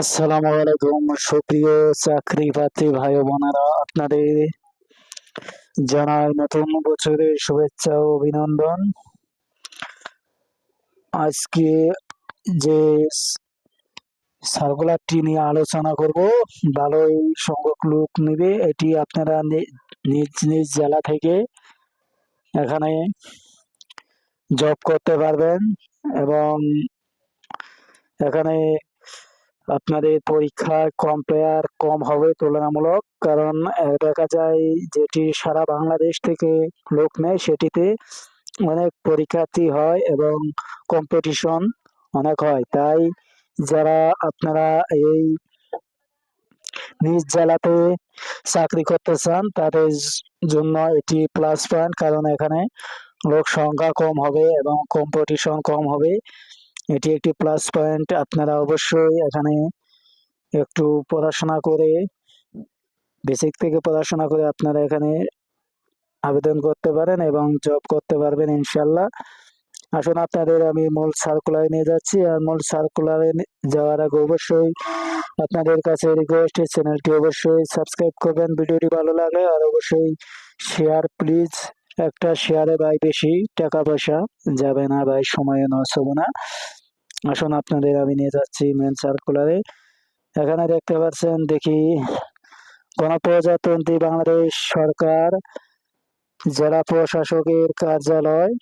আসসালামু আলাইকুম। সুপ্রিয় চাকরি প্রার্থী ভাই বোনেরা আপনাদের জানাই নতুন বছরের শুভেচ্ছা ও অভিনন্দন। আজকে যে সার্কুলারটি নিয়ে আলোচনা করব, ভালোই সংখ্যক লোক নেবে, এটি আপনারা নিজ নিজ জেলা থেকে এখানে জব করতে পারবেন এবং এখানে আপনাদের পরীক্ষায় কম্পেয়ার কম হবে তুলনামূলক, কারণ দেখা যায় যেটি সারা বাংলাদেশ থেকে লোক নেয় সেটিতে অনেক পরীক্ষার্থী হয় এবং কম্পিটিশন অনেক হয়। তাই যারা আপনারা এই নিজ জেলাতে চাকরি করতে চান, তাদের জন্য এটি প্লাস পয়েন্ট কারণ এখানে লোক সংখ্যা কম হবে এবং কম্পিটিশন কম হবে। এটি একটি প্লাস পয়েন্ট আপনারা অবশ্যই এখানে একটু পড়াশোনা করে বেসিক থেকে পড়াশোনা করে আপনারা এখানে আবেদন করতে পারেন এবং জব করতে পারবেন ইনশাল্লাহ আসুন আপনাদের আমি মূল সার্কুলারে নিয়ে যাচ্ছি। আর মূল সার্কুলারে যাওয়ার আগে অবশ্যই আপনাদের কাছে রিকোয়েস্ট চ্যানেলটি অবশ্যই সাবস্ক্রাইব করবেন। ভিডিওটি ভালো লাগলে আর অবশ্যই শেয়ার প্লিজ একটা শেয়ারে ভাই বেশি টাকা পয়সা যাবে না ভাই সময় নষ্ট হবে না। আসুন আপনাদের আমি নিয়ে যাচ্ছি মেন সার্কুলারে এখানে দেখতে পাচ্ছেন, দেখি, গণপ্রজাতন্ত্রী বাংলাদেশ সরকার, জেলা প্রশাসকের কার্যালয়,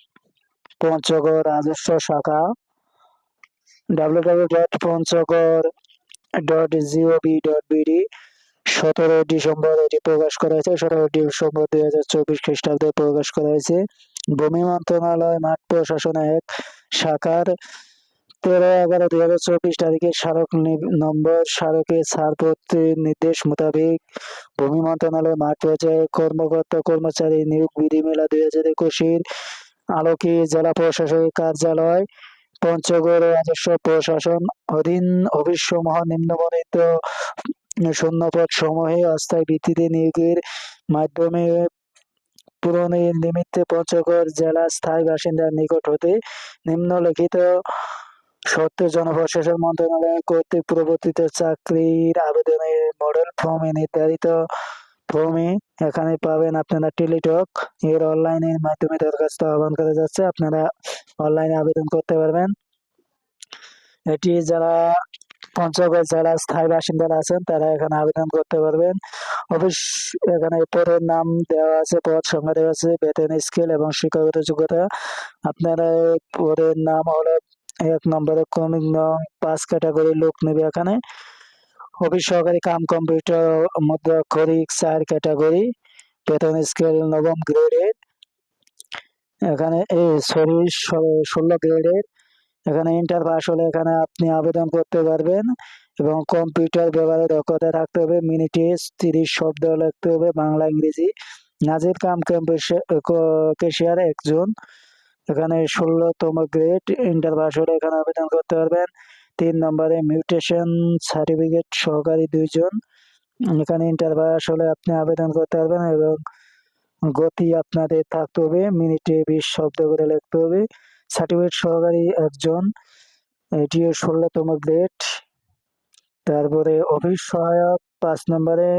পঞ্চগড় রাজস্ব শাখা W W dot Panchagarh dot G O V dot BD সতেরো ডিসেম্বর এটি প্রকাশ করা হয়েছে। সতেরো ডিসেম্বর দুই হাজার চব্বিশ খ্রিস্টাব্দে প্রকাশ করা হয়েছে। ভূমি মন্ত্রণালয়, মাঠ প্রশাসন এক শাখার তেরো এগারো দুই হাজার চব্বিশ তারিখে স্মারক নম্বর স্মারকে ছাড়পত্রের নির্দেশ মোতাবেক ভূমি মন্ত্রণালয়, মাঠ পর্যায়ে কর্মকর্তা, কর্মচারী নিয়োগ বিধিমেলা দুই হাজার একুশের আলোকে জেলা প্রশাসকের কার্যালয়, পঞ্চগড় রাজস্ব প্রশাসন অধীন অফিসসমূহ নিম্নবর্ণিত শূন্যপদ সমূহে অস্থায়ী ভিত্তিতে নিয়োগের মাধ্যমে পূরণের নিমিত্তে পঞ্চগড় জেলা স্থায়ী বাসিন্দার নিকট হতে নিম্নলিখিত সত্য জনপ্রশাসন মন্ত্রণালয় কর্তৃক প্রবর্তিত চাকরির আবেদনের মডেল ফর্মে নির্ধারিত ফর্মে এখানে পাবেন আপনারা টেলিটক। এর অনলাইনের মাধ্যমে দরখাস্ত আহ্বান করা যাচ্ছে। আপনারা অনলাইনে আবেদন করতে পারবেন। এটি যারা পঞ্চগড় জেলার স্থায়ী বাসিন্দারা আছেন, তারা এখানে আবেদন করতে পারবেন। অফিস এখানে পদের নাম দেওয়া আছে, পদ সংখ্যা দেওয়া আছে, বেতন, স্কেল এবং শিক্ষাগত যোগ্যতা। আপনারা পদের নাম হলো এক নম্বরে ক্রমিক নং পাঁচ ক্যাটাগরির লোক নেবে এখানে। অফিস সহকারী কাম কম্পিউটার মধ্যে অক্ষরিক চার ক্যাটাগরি, বেতন, স্কেল নবম গ্রেডের। এখানে এই সরি ষোলো গ্রেডের। এখানে ইন্টার পাস হলে এখানে আপনি আবেদন করতে পারবেন এবং কম্পিউটার ব্যবহারে দক্ষতা থাকতে হবে মিনিটে তিরিশ শব্দ লিখতে হবে, বাংলা, ইংরেজি। নাজির কাম ক্যাশিয়ার একজন। এখানে ষোলোতম গ্রেড ইন্টার পাস হলে এখানে আবেদন করতে পারবেন। তিন নম্বরে মিউটেশন সার্টিফিকেট সহকারী দুইজন। এখানে ইন্টার পাস হলে আপনি আবেদন করতে পারবেন এবং গতি আপনাদের থাকতে হবে মিনিটে বিশ শব্দ করে লিখতে হবে। সার্টিফিকেট সহকারী একজন এটিও ষোলোতম গ্রেড তারপরে অফিস সহায়ক পাঁচ নম্বরে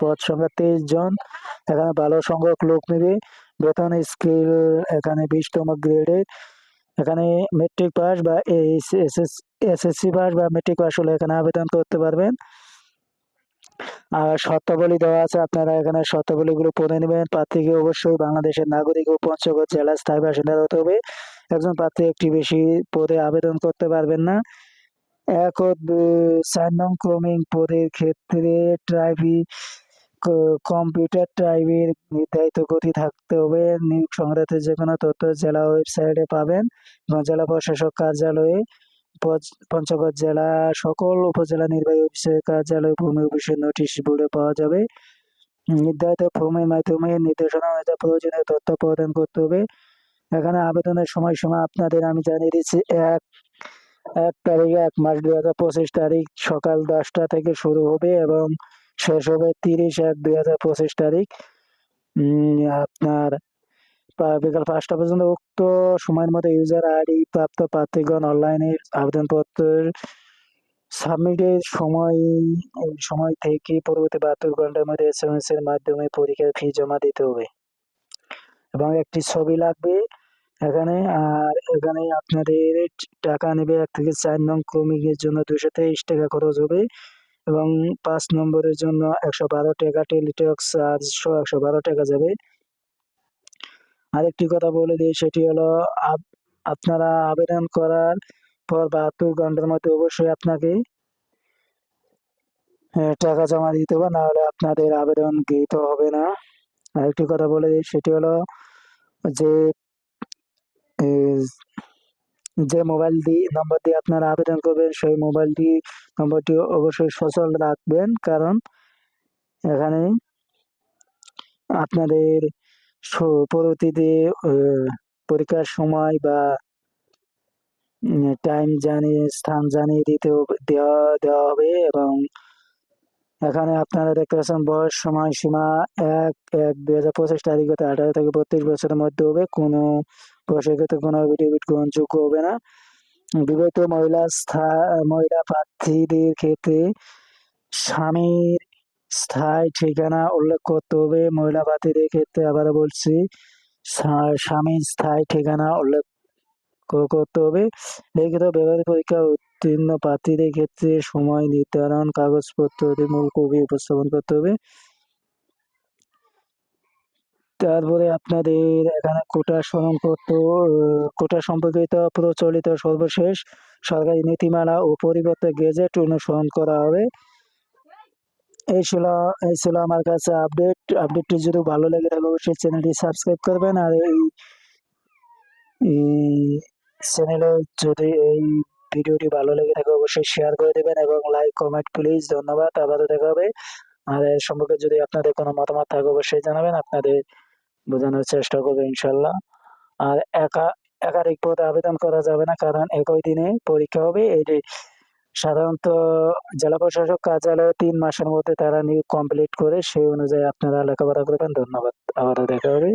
পদ সংখ্যা তেইশ জন এখানে ভালো সংখ্যক লোক নেবে বেতন স্কেল এখানে বিশতম গ্রেডে এখানে মেট্রিক পাস বা এস এস এসএসসি পাস বা মেট্রিক পাস হলে এখানে আবেদন করতে পারবেন আর শর্তাবলী দেওয়া আছে, আপনারা এখানে শর্তাবলীগুলো পড়ে নেবেন। প্রার্থীকে অবশ্যই বাংলাদেশের নাগরিক ও পঞ্চগড় জেলার স্থায়ী বাসিন্দা হতে হবে। একজন প্রার্থী একটি বেশি পদে আবেদন করতে পারবেন না। এক ও চার নং ক্রমিক পদের ক্ষেত্রে ট্রাইফি কম্পিউটার টাইপের নির্ধারিত গতি থাকতে হবে। নিয়োগ সংক্রান্ত যে কোনো তথ্য জেলা ওয়েবসাইটে পাবেন এবং জেলা প্রশাসক কার্যালয়ে পঞ্চগড় জেলা সকল উপজেলা নির্বাহী অফিসের কার্যালয় ভূমি অফিসের নোটিশ বোর্ডে পাওয়া যাবে। নির্ধারিত ফর্মের মাধ্যমে নির্দেশনা অনুযায়ী প্রয়োজনীয় তথ্য প্রদান করতে হবে। এখানে আবেদনের সময়সীমা আপনাদের আমি জানিয়ে দিচ্ছি, এক এক তারিখ, এক মাস দুই হাজার পঁচিশ তারিখ, সকাল দশটা থেকে শুরু হবে এবং শেষ হবে তিরিশ এক দুই হাজার পঁচিশ তারিখ। আপনার বিকাল পাঁচটা পর্যন্ত উক্ত সময়ের মধ্যে ইউজার আইডি প্রাপ্ত প্রার্থীগণ অনলাইনে আবেদনপত্রের সাবমিটের সময় সময় থেকে পরবর্তী বাহাত্তর ঘণ্টার মধ্যে এস এম এস এর মাধ্যমে পরীক্ষার ফি জমা দিতে হবে। এবং একটি ছবি লাগবে এখানে, আর এখানে আপনাদের টাকা নেবে এক থেকে চার নং ক্রমিকের জন্য দুশো তেইশ টাকা খরচ হবে এবং পাঁচ নম্বরের জন্য একশো বারো টাকা টেলিটক চার্জ একশো বারো টাকা যাবে। আরেকটি কথা বলে দিই, সেটি হলো আপ- আপনারা আবেদন করার পর বাহাত্তর ঘণ্টার মধ্যে অবশ্যই আপনাকে টাকা জমা দিতে হবে, নাহলে আপনাদের আবেদন গৃহীত হবে না। আরেকটি কথা বলে দিই, সেটি হলো যে যে মোবাইল দিয়ে নম্বর দিয়ে আপনারা আবেদন করবেন, সেই মোবাইলটি নম্বরটি অবশ্যই সচল রাখবেন, কারণ এখানে আপনাদের পরবর্তীতে পরীক্ষার সময় বা টাইম জানিয়ে, স্থান জানিয়ে দিতে দেওয়া দেওয়া হবে এবং এখানে আপনারা দেখতে পাচ্ছেন বয়স, সময়সীমা এক এক, দুই হাজার পঁচিশ তারিখ হতে আঠারো থেকে বত্রিশ বছরের মধ্যে হবে। কোনো বয়সের ক্ষেত্রে কোনো এফিডেভিট গ্রহণযোগ্য হবে না। বিবাহিত মহিলা স্থা- মহিলা প্রার্থীদের ক্ষেত্রে স্বামীর স্থায়ী ঠিকানা উল্লেখ করতে হবে। মহিলা প্রার্থীদের ক্ষেত্রে আবার বলছি স্বা- স্বামীর স্থায়ী ঠিকানা উল্লেখ করতে হবে। লিখিত ব্যবহারিক পরীক্ষা উত্তীর্ণ প্রার্থীদের ক্ষেত্রে সময় নির্ধারণ কাগজপত্র মূল কপি উপস্থাপন করতে হবে। তারপরে আপনাদের এখানে কোটা আহ, কোটা সম্পর্কিত প্রচলিত সর্বশেষ সরকারি নীতিমালা ও পরিবর্তে গেজেট অনুসরণ করা হবে। এই ছিল এই ছিল আমার কাছে আপডেট আপডেটটি যদি ভালো লেগে থাকে, অবশ্যই চ্যানেলটি সাবস্ক্রাইব করবেন। আর এই চ্যানেলে যদি এই ভিডিওটি ভালো লেগে থাকে, অবশ্যই শেয়ার করে দেবেন এবং লাইক কমেন্ট প্লিজ ধন্যবাদ। আবারও দেখা হবে। আর এর সম্পর্কে যদি আপনাদের কোনো মতামত থাকে, অবশ্যই জানাবেন। আপনাদের বোঝানোর চেষ্টা করব ইনশাল্লাহ। আর একা, একাধিক পদে আবেদন করা যাবে না, কারণ একই দিনে পরীক্ষা হবে। এটি সাধারণত জেলা প্রশাসক কার্যালয়ে তিন মাসের মধ্যে তারা নিয়োগ কমপ্লিট করে, সেই অনুযায়ী আপনারা লেখাপড়া করবেন। ধন্যবাদ। আবারও দেখা হবে।